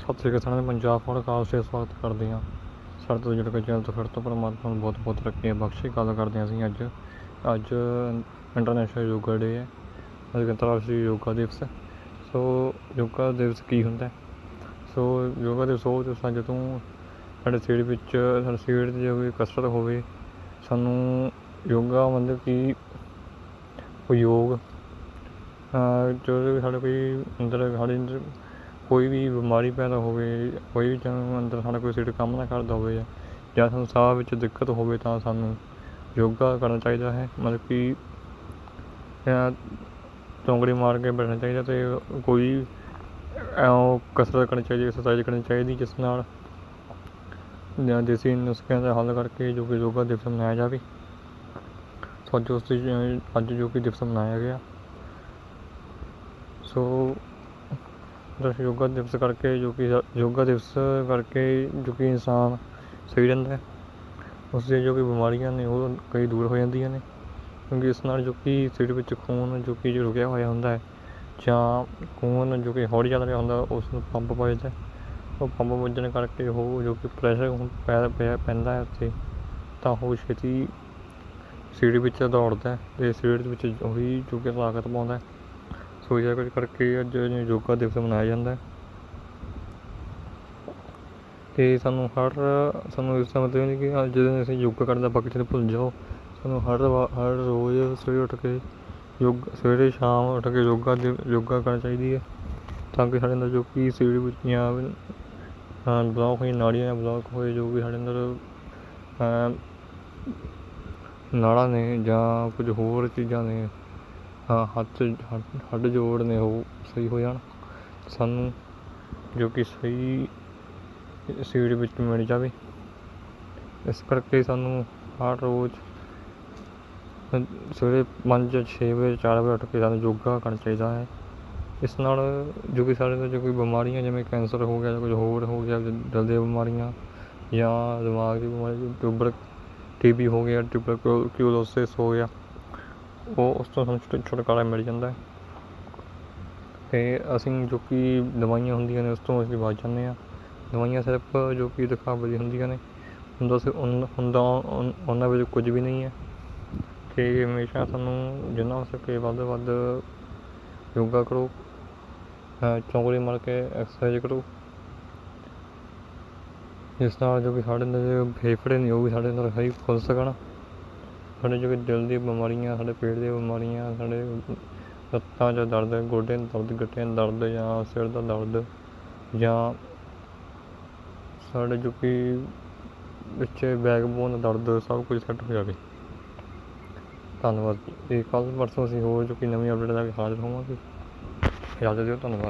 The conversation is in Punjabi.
ਸਤਿ ਸ਼੍ਰੀ ਅਕਾਲ ਸਾਰਿਆਂ ਪੰਜਾਬ ਪੋਡਕਾਸਟ 'ਤੇ ਸਵਾਗਤ ਕਰਦੇ ਹਾਂ। ਸਾਡੇ ਤੋਂ ਜਿਹੜੇ ਚੈਨਲ ਤੋਂ ਫਿਰ ਤੋਂ ਪਰਮਾਤਮਾ ਨੂੰ ਬਹੁਤ ਬਹੁਤ ਰੱਖੀਆਂ ਬਖਸ਼ੇ ਗੱਲ ਕਰਦੇ ਹਾਂ ਅਸੀਂ ਅੱਜ। ਅੱਜ ਇੰਟਰਨੈਸ਼ਨਲ ਯੋਗਾ ਡੇ ਹੈ। ਅੱਜ ਅੰਤਰਰਾਸ਼ਟਰੀ ਯੋਗਾ ਦਿਵਸ ਸੋ ਯੋਗਾ ਦਿਵਸ ਕੀ ਹੁੰਦਾ ਸੋ ਯੋਗਾ ਦਿਵਸ ਉਹ ਦਿਵਸ ਆ ਜਦੋਂ ਸਾਡੇ ਸਰੀਰ ਵਿੱਚ, ਸਾਡੇ ਸਰੀਰ ਦੀ ਜੋ ਵੀ ਕਸਰਤ ਹੋਵੇ, ਸਾਨੂੰ ਯੋਗਾ ਮਤਲਬ ਕਿ ਕੋਈ ਯੋਗ ਅਹ ਜਦੋਂ ਵੀ ਸਾਡੇ ਕੋਈ ਅੰਦਰ, ਸਾਡੇ ਅੰਦਰ ਕੋਈ ਵੀ ਬਿਮਾਰੀ ਪੈਦਾ ਹੋਵੇ, ਕੋਈ ਵੀ ਸਾਨੂੰ ਅੰਦਰ ਸਾਡਾ ਕੋਈ ਸਰੀਰ ਕੰਮ ਨਾ ਕਰਦਾ ਹੋਵੇ ਜਾਂ- ਸਾਨੂੰ ਸਾਹ ਵਿੱਚ ਦਿੱਕਤ ਹੋਵੇ ਤਾਂ ਸਾਨੂੰ ਯੋਗਾ ਕਰਨਾ ਚਾਹੀਦਾ ਹੈ। ਮਤਲਬ ਕਿ ਅਹ ਚੌਂਕੜੀ ਮਾਰ ਕੇ ਬੈਠਣਾ ਚਾਹੀਦਾ ਅਤੇ ਕੋਈ ਇਉਂ ਕਸਰਤ ਕਰਨੀ ਚਾਹੀਦੀ ਐਕਸਰਸਾਈਜ਼ ਕਰਨੀ ਚਾਹੀਦੀ, ਜਿਸ ਨਾਲ ਜਾਂ ਦੇਸੀ ਨੁਸਖਿਆਂ ਦਾ ਹੱਲ ਕਰਕੇ ਜੋ ਕਿ ਯੋਗਾ ਦਿਵਸ ਮਨਾਇਆ ਜਾਵੇ। ਸੋ ਅੱਜ ਉਸ ਦੀ ਅੱਜ ਜੋ ਕਿ ਦਿਵਸ ਮਨਾਇਆ ਗਿਆ। ਸੋ ਯੋਗਾ ਦਿਵਸ ਕਰਕੇ, ਜੋ ਕਿ ਯੋਗਾ ਦਿਵਸ ਕਰਕੇ ਜੋ ਕਿ ਇਨਸਾਨ ਸਹੀ ਰਹਿੰਦਾ ਹੈ। ਉਸ ਦੀਆਂ ਜੋ ਕਿ ਬਿਮਾਰੀਆਂ ਨੇ, ਉਹ ਕਈ ਦੂਰ ਹੋ ਜਾਂਦੀਆਂ ਨੇ। ਕਿਉਂਕਿ ਇਸ ਨਾਲ ਜੋ ਕਿ ਸਰੀਰ ਵਿੱਚ ਖੂਨ ਜੋ ਕਿ ਜੋ ਰੁਕਿਆ ਹੋਇਆ ਹੁੰਦਾ ਹੈ, ਜਾਂ ਖੂਨ ਜੋ ਕਿ ਹੌਲੀ ਚੱਲ ਰਿਹਾ ਹੁੰਦਾ, ਉਸ ਨੂੰ ਪੰਪ ਵੱਜਦਾ ਉਹ ਪੰਪ ਵੱਜਣ ਕਰਕੇ ਉਹ ਜੋ ਕਿ ਪ੍ਰੈਸ਼ਰ ਪੈ ਪਿਆ ਪੈਂਦਾ ਹੈ ਉੱਥੇ, ਤਾਂ ਉਹ ਛੇਤੀ ਸਰੀਰ ਵਿੱਚ ਦੌੜਦਾ ਹੈ ਅਤੇ ਸਰੀਰ ਦੇ ਵਿੱਚ ਉਹੀ ਜੋ ਕਿ ਤਾਕਤ ਪਾਉਂਦਾ ਹੈ ਕੁਝ ਕਰਕੇ ਅੱਜ ਯੋਗਾ ਦਿਵਸ ਮਨਾਇਆ ਜਾਂਦਾ ਹੈ। ਅਤੇ ਸਾਨੂੰ ਹਰ ਸਾਨੂੰ ਇਸ ਦਾ ਮਤਲਬ ਨਹੀਂ ਕਿ ਅੱਜ ਅਸੀਂ ਯੋਗਾ ਕਰਨ ਦਾ ਬਾਕੀ ਚੀਜ਼ਾਂ ਭੁੱਲ ਜਾਓ ਸਾਨੂੰ ਹਰ ਵਾ- ਹਰ ਰੋਜ਼ ਸਵੇਰੇ ਉੱਠ ਕੇ ਯੋਗ ਸਵੇਰੇ ਸ਼ਾਮ ਉੱਠ ਕੇ ਯੋਗਾ ਦੇ ਯੋਗਾ ਕਰਨੀ ਚਾਹੀਦੀ ਹੈ। ਤਾਂ ਕਿ ਸਾਡੇ ਅੰਦਰ ਜੋ ਕਿ ਸਰੀਰ ਵਿੱਚ ਜਾਂ ਹਾਂ ਬਲੌਕ ਹੋਈ ਨਾੜੀਆਂ ਬਲੌਕ ਹੋਏ ਜੋ ਵੀ ਸਾਡੇ ਅੰਦਰ ਅਹ, ਨਾੜਾਂ ਨੇ ਜਾਂ ਕੁਝ ਹੋਰ ਚੀਜ਼ਾਂ ਨੇ ਹਾਂ ਹੱਥ ਹੱਡ- ਜੋੜ ਨੇ ਉਹ ਸਹੀ ਹੋ ਜਾਣ। ਸਾਨੂੰ ਜੋ ਕਿ ਸਹੀ ਸਰੀਰ ਵਿੱਚ ਮਿਲ ਜਾਵੇ। ਇਸ ਕਰਕੇ ਸਾਨੂੰ ਹਰ ਰੋਜ਼ ਅ, ਸਵੇਰੇ ਪੰਜ ਛੇ ਵਜੇ ਚਾਰ ਵਜੇ ਉੱਠ ਕੇ ਸਾਨੂੰ ਯੋਗਾ ਕਰਨਾ ਚਾਹੀਦਾ ਹੈ। ਇਸ ਨਾਲ ਜੋ ਕਿ ਸਾਡੇ ਅੰਦਰ ਜੋ ਕੋਈ ਬਿਮਾਰੀਆਂ ਜਿਵੇਂ ਕੈਂਸਰ ਹੋ ਗਿਆ ਜਾਂ ਕੁਝ ਹੋਰ ਹੋ ਗਿਆ ਦਿਲ ਦੀਆਂ ਬਿਮਾਰੀਆਂ ਜਾਂ ਦਿਮਾਗ ਦੀ ਬਿਮਾਰੀ ਟਿਊਬਰ ਟੀ ਬੀ ਹੋ ਗਿਆ ਟਿਊਬਰਕਿਊਲੋਸਿਸ ਹੋ ਗਿਆ ਉਹ ਉਸ ਤੋਂ ਸਾਨੂੰ ਛੁਟ- ਛੁਟਕਾਰਾ ਮਿਲ ਜਾਂਦਾ ਅਤੇ ਅਸੀਂ ਜੋ ਕਿ ਦਵਾਈਆਂ ਹੁੰਦੀਆਂ ਨੇ, ਉਸ ਤੋਂ ਅਸੀਂ ਬਚ ਜਾਂਦੇ ਹਾਂ। ਦਵਾਈਆਂ ਸਿਰਫ ਜੋ ਕਿ ਦਿਖਾਵੇ ਹੁੰਦੀਆਂ ਨੇ। ਹੁੰਦਾ ਸੀ ਹੁੰਦਾ ਉਹਨਾਂ ਵਿੱਚ ਕੁਝ ਵੀ ਨਹੀਂ ਹੈ। ਅਤੇ ਹਮੇਸ਼ਾ ਸਾਨੂੰ ਜਿੰਨਾ ਹੋ ਸਕੇ ਵੱਧ ਤੋਂ ਵੱਧ ਯੋਗਾ ਕਰੋ। ਅਹ ਚੌਂਕੜੀ ਮਾਰ ਕੇ ਐਕਸਰਸਾਈਜ਼ ਕਰੋ। ਜਿਸ ਨਾਲ ਜੋ ਕਿ ਸਾਡੇ ਅੰਦਰ ਫੇਫੜੇ ਨੇ, ਉਹ ਵੀ ਸਾਡੇ ਅੰਦਰ ਸਹੀ ਖੁੱਲ ਸਕਣ। ਸਾਡੇ ਜੋ ਕਿ ਦਿਲ ਦੀਆਂ ਬਿਮਾਰੀਆਂ, ਸਾਡੇ ਪੇਟ ਦੀਆਂ ਬਿਮਾਰੀਆਂ, ਸਾਡੇ ਲੱਤਾਂ 'ਚ ਦਰਦ ਗੋਡਿਆਂ 'ਚ ਦਰਦ, ਗਿੱਟਿਆਂ 'ਚ ਦਰਦ ਜਾਂ ਸਿਰ ਦਾ ਦਰਦ ਜਾਂ ਸਾਡੇ ਜੋ ਕਿ ਵਿੱਚ ਬੈਕਬੋਨ ਦਾ ਦਰਦ, ਸਭ ਕੁਝ ਸੈੱਟ ਹੋ ਜਾਵੇ। ਧੰਨਵਾਦ ਜੀ। ਇਹ ਕੱਲ੍ਹ ਪਰਸੋਂ ਅਸੀਂ ਹੋਰ ਜੋ ਕਿ ਨਵੀਂ ਅਪਡੇਟ ਲੈ ਕੇ ਹਾਜ਼ਰ ਹੋਵਾਂਗੇ। ਇਜਾਜ਼ਤ ਦਿਓ, ਧੰਨਵਾਦ।